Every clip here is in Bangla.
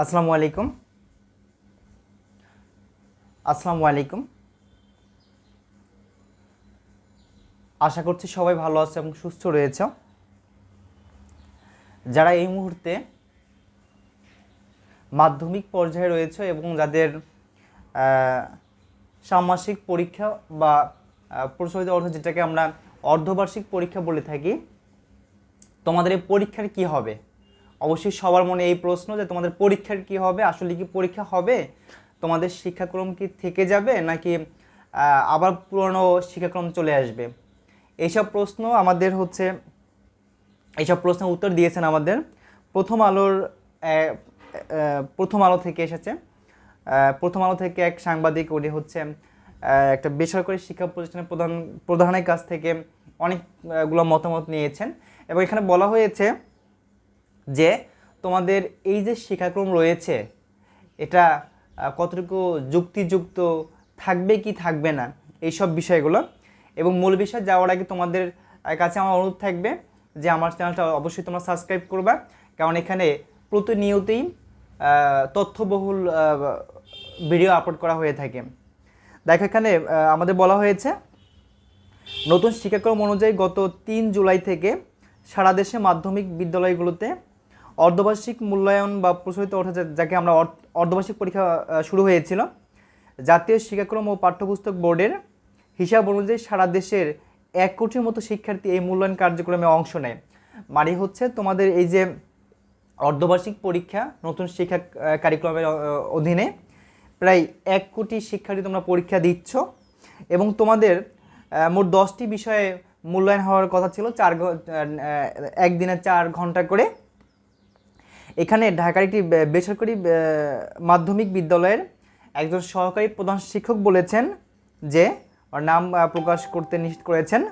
আসসালামু আলাইকুম। আসসালামু আলাইকুম। আশা করছি সবাই ভালো আছে এবং সুস্থ রয়েছে। যারা এই মুহূর্তে মাধ্যমিক পর্যায়ে রয়েছে এবং যাদের ষান্মাসিক পরীক্ষা বা প্রচলিত অর্থ যেটাকে আমরা অর্ধবার্ষিক পরীক্ষা বলে থাকি, তোমাদের এই পরীক্ষার কি হবে? অবশ্যই সবার মনে এই প্রশ্ন যে তোমাদের পরীক্ষার কি হবে? আসলে কি পরীক্ষা হবে? তোমাদের শিক্ষাক্রম কি থেকে যাবে? নাকি আবার পুরনো শিক্ষাক্রম চলে আসবে? এইসব প্রশ্ন আমাদের হচ্ছে, এইসব প্রশ্নের উত্তর দিয়েছেন আমাদের প্রথম আলোর প্রথম আলো থেকে এসেছে। প্রথম আলো থেকে এক সাংবাদিক, উনি হচ্ছে একটা বেসরকারি শিক্ষা প্রতিষ্ঠানের প্রধান, প্রধানের কাছ থেকে অনেকগুলো মতামত নিয়েছেন। এবং এখানে বলা হয়েছে যে তোমাদের এই যে শিক্ষাক্রম রয়েছে, এটা কতটুকু যুক্তিযুক্ত, থাকবে কি থাকবে না এই সব বিষয়গুলো। এবং মূল বিষয় যাওয়ার আগে তোমাদের কাছে আমার অনুরোধ থাকবে যে আমার চ্যানেলটা অবশ্যই তোমরা সাবস্ক্রাইব করবা। কারণ এখানে প্রতিনিয়তই তথ্যবহুল ভিডিও আপলোড করা হয়ে থাকে। দেখো এখানে আমাদের বলা হয়েছে, নতুন শিক্ষাক্রম অনুযায়ী গত তিন জুলাই থেকে সারা দেশে মাধ্যমিক বিদ্যালয়গুলোতে অর্ধবার্ষিক মূল্যায়ন বা প্রচলিত অর্থ যা- যাকে আমরা অর্ধ- অর্ধবার্ষিক পরীক্ষা শুরু হয়েছিল জাতীয় শিক্ষাক্রম ও পাঠ্যপুস্তক বোর্ডের হিসাব অনুযায়ী সারা দেশের এক কোটির মতো শিক্ষার্থী এই মূল্যায়ন কার্যক্রমে অংশ নেয়। মানে হচ্ছে তোমাদের এই যে অর্ধবার্ষিক পরীক্ষা নতুন শিক্ষা আহ, কারিকুলামের অধীনে প্রায় এক কোটি শিক্ষার্থী তোমরা পরীক্ষা দিচ্ছ এবং তোমাদের মোট দশটি বিষয়ে মূল্যায়ন হওয়ার কথা ছিল চার একদিনে চার ঘণ্টা করে। এখানে ঢাকার একটি বেসরকারি মাধ্যমিক বিদ্যালয়ের একজন সহকারী প্রধান শিক্ষক বলেছেন যে নাম প্রকাশ করতে নিশ্চিত করেছেন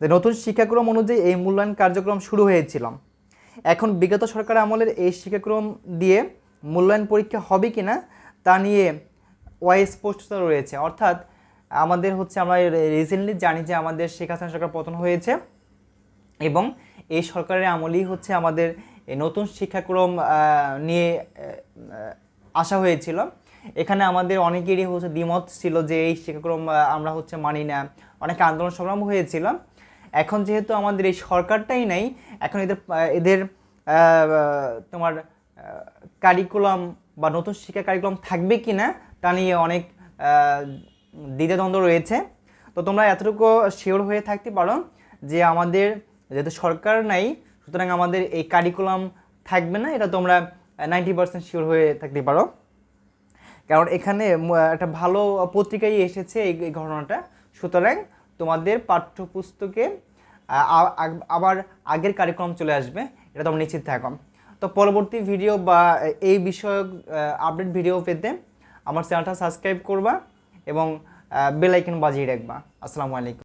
যে, নতুন শিক্ষাক্রম অনুযায়ী এই মূল্যায়ন কার্যক্রম শুরু হয়েছিল। এখন বিগত সরকার আমলের এই শিক্ষাক্রম দিয়ে মূল্যায়ন পরীক্ষা হবে কি না তা নিয়ে অস্পষ্টতা রয়েছে। অর্থাৎ আমাদের হচ্ছে, আমরা রিসেন্টলি জানি যে আমাদের শেখ হাসিনা সরকার পতন হয়েছে এবং এই সরকারের আমলেই হচ্ছে আমাদের এই নতুন শিক্ষাক্রম নিয়ে আসা হয়েছিল। এখানে আমাদের অনেকেরই হচ্ছে দ্বিমত ছিল যে এই শিক্ষাক্রম আমরা হচ্ছে মানি না। অনেক আন্দোলন সংগ্রাম হয়েছিল। এখন যেহেতু আমাদের এই সরকারটাই নাই, এখন এদের এদের তোমার কারিকুলাম বা নতুন শিক্ষা কারিকুলাম থাকবে কি না তা নিয়ে অনেক দ্বিধাদ্বন্দ্ব রয়েছে। তো তোমরা এতটুকু শিওর হয়ে থাকতে পারো যে আমাদের, যেহেতু সরকার নাই সুতরাং আমাদের এই কারিকুলাম থাকবে না, এটা তোমরা নাইনটি পার্সেন্ট শিওর হয়ে থাকতে পারো। কারণ এখানে একটা ভালো পত্রিকায় এসেছে এই ঘটনাটা। সুতরাং তোমাদের পাঠ্যপুস্তকে আবার আগের কারিকুলাম চলে আসবে, এটা তোমরা নিশ্চিত থাকো। তো পরবর্তী ভিডিও বা এই বিষয়ক আপডেট ভিডিও পেতে আমার চ্যানেলটা সাবস্ক্রাইব করবা এবং বেল আইকন বাজিয়ে রাখবা। আসসালামু আলাইকুম।